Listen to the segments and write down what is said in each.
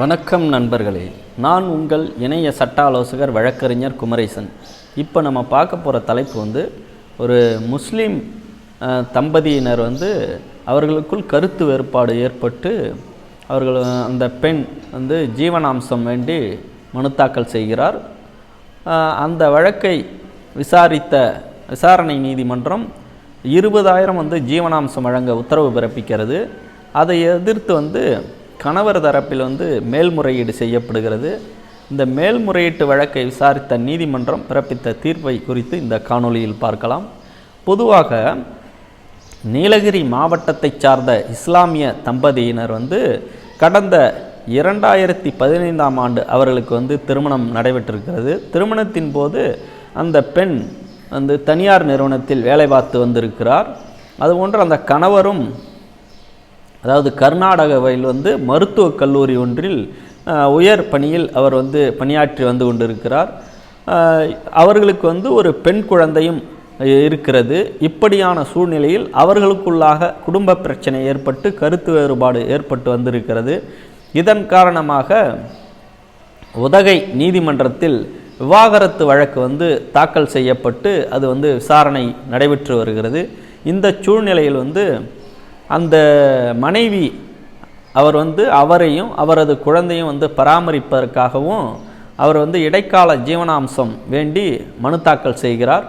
வணக்கம் நண்பர்களே. நான் உங்கள் இணைய சட்ட ஆலோசகர் வழக்கறிஞர் குமரேசன். இப்போ நம்ம பார்க்க போகிற தலைப்பு வந்து ஒரு முஸ்லீம் தம்பதியினர் வந்து அவர்களுக்குள் கருத்து வேறுபாடு ஏற்பட்டு அவர்கள் அந்த பெண் வந்து ஜீவனாம்சம் வேண்டி மனு தாக்கல் செய்கிறார். அந்த வழக்கை விசாரித்த விசாரணை நீதிமன்றம் இருபதாயிரம் வந்து ஜீவனாம்சம் வழங்க உத்தரவு பிறப்பிக்கிறது. அதை எதிர்த்து வந்து கணவர் தரப்பில் வந்து மேல்முறையீடு செய்யப்படுகிறது. இந்த மேல்முறையீட்டு வழக்கை விசாரித்த நீதிமன்றம் பிறப்பித்த தீர்ப்பை குறித்து இந்த காணொளியில் பார்க்கலாம். பொதுவாக நீலகிரி மாவட்டத்தைச் சார்ந்த இஸ்லாமிய தம்பதியினர் வந்து கடந்த இரண்டாயிரத்தி பதினைந்தாம் ஆண்டு அவர்களுக்கு வந்து திருமணம் நடைபெற்றிருக்கிறது. திருமணத்தின் போது அந்த பெண் வந்து தனியார் நிறுவனத்தில் வேலை பார்த்து வந்திருக்கிறார். அதுபோன்று அந்த கணவரும் அதாவது கர்நாடகாவில் வந்து மருத்துவக் கல்லூரி ஒன்றில் உயர் பணியில் அவர் வந்து பணியாற்றி வந்து கொண்டிருக்கிறார். அவர்களுக்கு வந்து ஒரு பெண் குழந்தையும் இருக்கிறது. இப்படியான சூழ்நிலையில் அவர்களுக்குள்ளாக குடும்ப பிரச்சனை ஏற்பட்டு கருத்து வேறுபாடு ஏற்பட்டு வந்திருக்கிறது. இதன் காரணமாக உதகை நீதிமன்றத்தில் விவாகரத்து வழக்கு வந்து தாக்கல் செய்யப்பட்டு அது வந்து விசாரணை நடைபெற்று வருகிறது. இந்த சூழ்நிலையில் வந்து அந்த மனைவி அவர் வந்து அவரையும் அவரது குழந்தையும் வந்து பராமரிப்பதற்காகவும் அவர் வந்து இடைக்கால ஜீவனாம்சம் வேண்டி மனு தாக்கல் செய்கிறார்.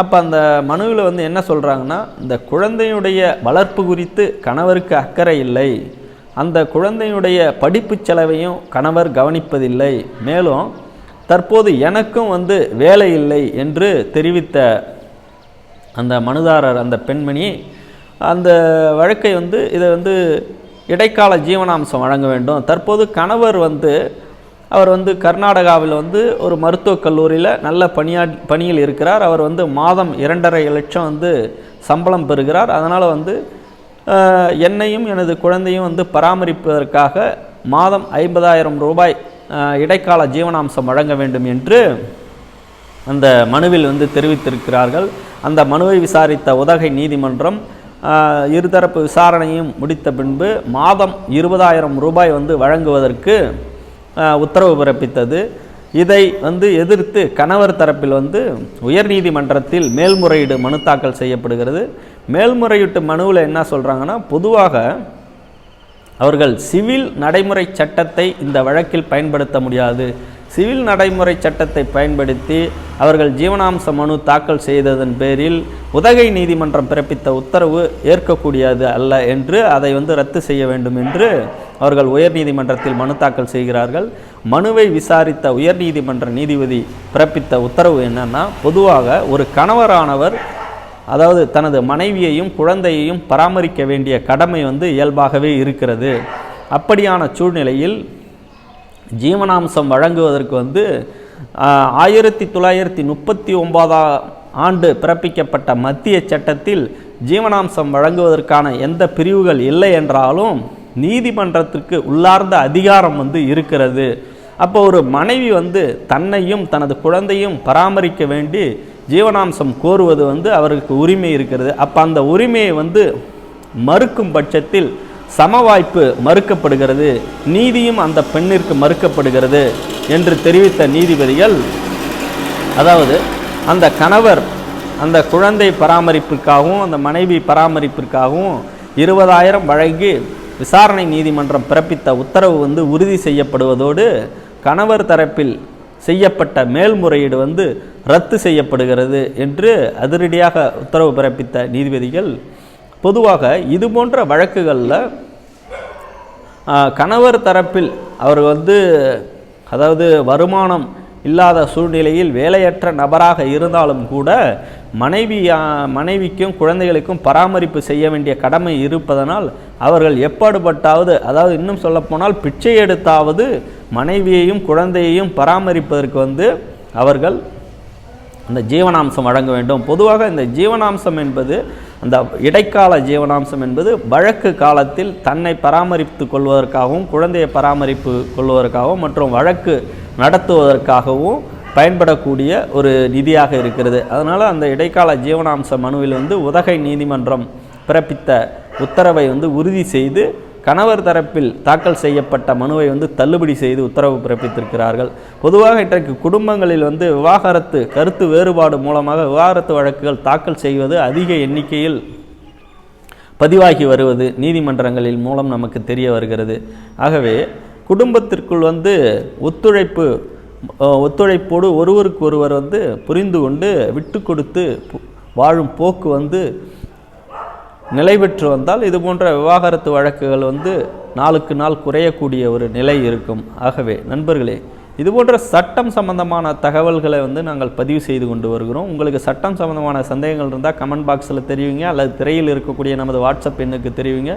அப்போ அந்த மனுவில் வந்து என்ன சொல்கிறாங்கன்னா இந்த குழந்தையுடைய வளர்ப்பு குறித்து கணவருக்கு அக்கறை இல்லை. அந்த குழந்தையுடைய படிப்பு செலவையும் கணவர் கவனிப்பதில்லை. மேலும் தற்போது எனக்கும் வந்து வேலை இல்லை என்று தெரிவித்த அந்த மனுதாரர் அந்த பெண்மணி அந்த வழக்கை வந்து இதை வந்து இடைக்கால ஜீவனாம்சம் வழங்க வேண்டும். தற்போது கணவர் வந்து அவர் வந்து கர்நாடகாவில் வந்து ஒரு மருத்துவக் கல்லூரியில் நல்ல பணியா பணியில் இருக்கிறார். அவர் வந்து மாதம் இரண்டரை லட்சம் வந்து சம்பளம் பெறுகிறார். அதனால் வந்து என்னையும் எனது குழந்தையும் வந்து பராமரிப்பதற்காக மாதம் ஐம்பதாயிரம் ரூபாய் இடைக்கால ஜீவனாம்சம் வழங்க வேண்டும் என்று அந்த மனுவில் வந்து தெரிவித்திருக்கிறார்கள். அந்த மனுவை விசாரித்த உதகை நீதிமன்றம் இருதரப்பு விசாரணையும் முடித்த பின்பு மாதம் இருபதாயிரம் ரூபாய் வந்து வழங்குவதற்கு உத்தரவு பிறப்பித்தது. இதை வந்து எதிர்த்து கணவர் தரப்பில் வந்து உயர்நீதிமன்றத்தில் மேல்முறையீடு மனு தாக்கல் செய்யப்படுகிறது. மேல்முறையீட்டு மனுவில் என்ன சொல்கிறாங்கன்னா பொதுவாக அவர்கள் சிவில் நடைமுறை சட்டத்தை இந்த வழக்கில் பயன்படுத்த முடியாது. சிவில் நடைமுறை சட்டத்தை பயன்படுத்தி அவர்கள் ஜீவனாம்ச மனு தாக்கல் செய்ததன் பேரில் உதகை நீதிமன்றம் பிறப்பித்த உத்தரவு ஏற்கக்கூடியது அல்ல என்று அதை வந்து ரத்து செய்ய வேண்டும் என்று அவர்கள் உயர்நீதிமன்றத்தில் மனு தாக்கல் செய்கிறார்கள். மனுவை விசாரித்த உயர்நீதிமன்ற நீதிபதி பிறப்பித்த உத்தரவு என்னன்னா பொதுவாக ஒரு கணவரானவர் அதாவது தனது மனைவியையும் குழந்தையையும் பராமரிக்க வேண்டிய கடமை வந்து இயல்பாகவே இருக்கிறது. அப்படியான சூழ்நிலையில் ஜீவனாம்சம் வழங்குவதற்கு வந்து ஆயிரத்தி தொள்ளாயிரத்தி முப்பத்தி ஒன்பதாம் ஆண்டு பிறப்பிக்கப்பட்ட மத்திய சட்டத்தில் ஜீவனாம்சம் வழங்குவதற்கான எந்த பிரிவுகள் இல்லை என்றாலும் நீதிமன்றத்திற்கு உள்ளார்ந்த அதிகாரம் வந்து இருக்கிறது. அப்போ ஒரு மனைவி வந்து தன்னையும் தனது குழந்தையும் பராமரிக்க வேண்டி ஜீவனாம்சம் கோருவது வந்து அவருக்கு உரிமை இருக்கிறது. அப்போ அந்த உரிமையை வந்து மறுக்கும் பட்சத்தில் சம வாய்ப்பு மறுக்கப்படுகிறது நீதியும் அந்த பெண்ணிற்கு மறுக்கப்படுகிறது என்று தெரிவித்த நீதிபதிகள் அதாவது அந்த கணவர் அந்த குழந்தை பராமரிப்பிற்காகவும் அந்த மனைவி பராமரிப்பிற்காகவும் இருபதாயிரம் வழங்கி விசாரணை நீதிமன்றம் பிறப்பித்த உத்தரவு வந்து உறுதி செய்யப்படுவதோடு கணவர் தரப்பில் செய்யப்பட்ட மேல்முறையீடு வந்து ரத்து செய்யப்படுகிறது என்று அதிரடியாக உத்தரவு பிறப்பித்த நீதிபதிகள் பொதுவாக இது போன்ற வழக்குகளில் கணவர் தரப்பில் அவர் வந்து அதாவது வருமானம் இல்லாத சூழ்நிலையில் வேலையற்ற நபராக இருந்தாலும் கூட மனைவி மனைவிக்கும் குழந்தைகளுக்கும் பராமரிப்பு செய்ய வேண்டிய கடமை இருப்பதனால் அவர்கள் எப்பாடுபட்டாவது அதாவது இன்னும் சொல்லப்போனால் பிச்சை எடுத்தாவது மனைவியையும் குழந்தையையும் பராமரிப்பதற்கு வந்து அவர்கள் அந்த ஜீவனாம்சம் வழங்க வேண்டும். பொதுவாக இந்த ஜீவனாம்சம் என்பது அந்த இடைக்கால ஜீவனாம்சம் என்பது வழக்கு காலத்தில் தன்னை பராமரித்து கொள்வதற்காகவும் குழந்தையை பராமரிப்பு கொள்வதற்காகவும் மற்றும் வழக்கு நடத்துவதற்காகவும் பயன்படக்கூடிய ஒரு நிதியாக இருக்கிறது. அதனால் அந்த இடைக்கால ஜீவனாம்ச மனுவில் வந்து உதகை நீதிமன்றம் பிறப்பித்த உத்தரவை வந்து உறுதி செய்து கணவர் தரப்பில் தாக்கல் செய்யப்பட்ட மனுவை வந்து தள்ளுபடி செய்து உத்தரவு பிறப்பித்திருக்கிறார்கள். பொதுவாக இன்றைக்கு குடும்பங்களில் வந்து விவாகரத்து கருத்து வேறுபாடு மூலமாக விவாகரத்து வழக்குகள் தாக்கல் செய்வது அதிக எண்ணிக்கையில் பதிவாகி வருவது நீதிமன்றங்களில் மூலம் நமக்கு தெரிய வருகிறது. ஆகவே குடும்பத்திற்குள் வந்து ஒத்துழைப்பு ஒத்துழைப்போடு ஒருவருக்கு ஒருவர் வந்து புரிந்து கொண்டு விட்டு கொடுத்து வாழும் போக்கு வந்து நிலை பெற்று வந்தால் இது போன்ற விவாகரத்து வழக்குகள் வந்து நாளுக்கு நாள் குறையக்கூடிய ஒரு நிலை இருக்கும். ஆகவே நண்பர்களே இது போன்ற சட்டம் சம்பந்தமான தகவல்களை வந்து நாங்கள் பதிவு செய்து கொண்டு வருகிறோம். உங்களுக்கு சட்டம் சம்பந்தமான சந்தேகங்கள் இருந்தால் கமெண்ட் பாக்ஸில் தெரிவிங்க அல்லது திரையில் இருக்கக்கூடிய நமது வாட்ஸ்அப் எண்ணுக்கு தெரிவிங்க.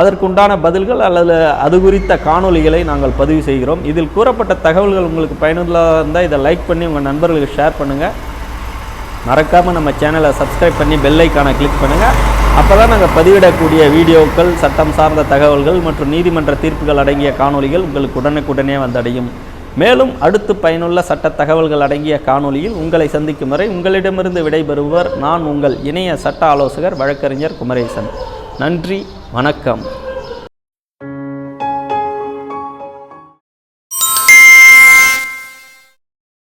அதற்குண்டான பதில்கள் அல்லது அது குறித்த காணொளிகளை நாங்கள் பதிவு செய்கிறோம். இதில் கூறப்பட்ட தகவல்கள் உங்களுக்கு பயனுள்ளதாக இருந்தால் இதை லைக் பண்ணி உங்கள் நண்பர்களுக்கு ஷேர் பண்ணுங்கள் மறக்காமல் நம்ம சேனலை சப்ஸ்கிரைப் பண்ணி பெல் ஐக்கானை கிளிக் பண்ணுங்கள் அப்போ தான் நாங்கள் பதிவிடக்கூடிய வீடியோக்கள் சட்டம் சார்ந்த தகவல்கள் மற்றும் நீதிமன்ற தீர்ப்புகள் அடங்கிய காணொளிகள் உங்களுக்கு உடனுக்குடனே வந்தடையும். மேலும் அடுத்து பயனுள்ள சட்ட தகவல்கள் அடங்கிய காணொளியில் உங்களை சந்திக்கும் வரை உங்களிடமிருந்து விடைபெறுவர் நான் உங்கள் இணைய சட்ட ஆலோசகர் வழக்கறிஞர் குமரேசன். நன்றி வணக்கம்.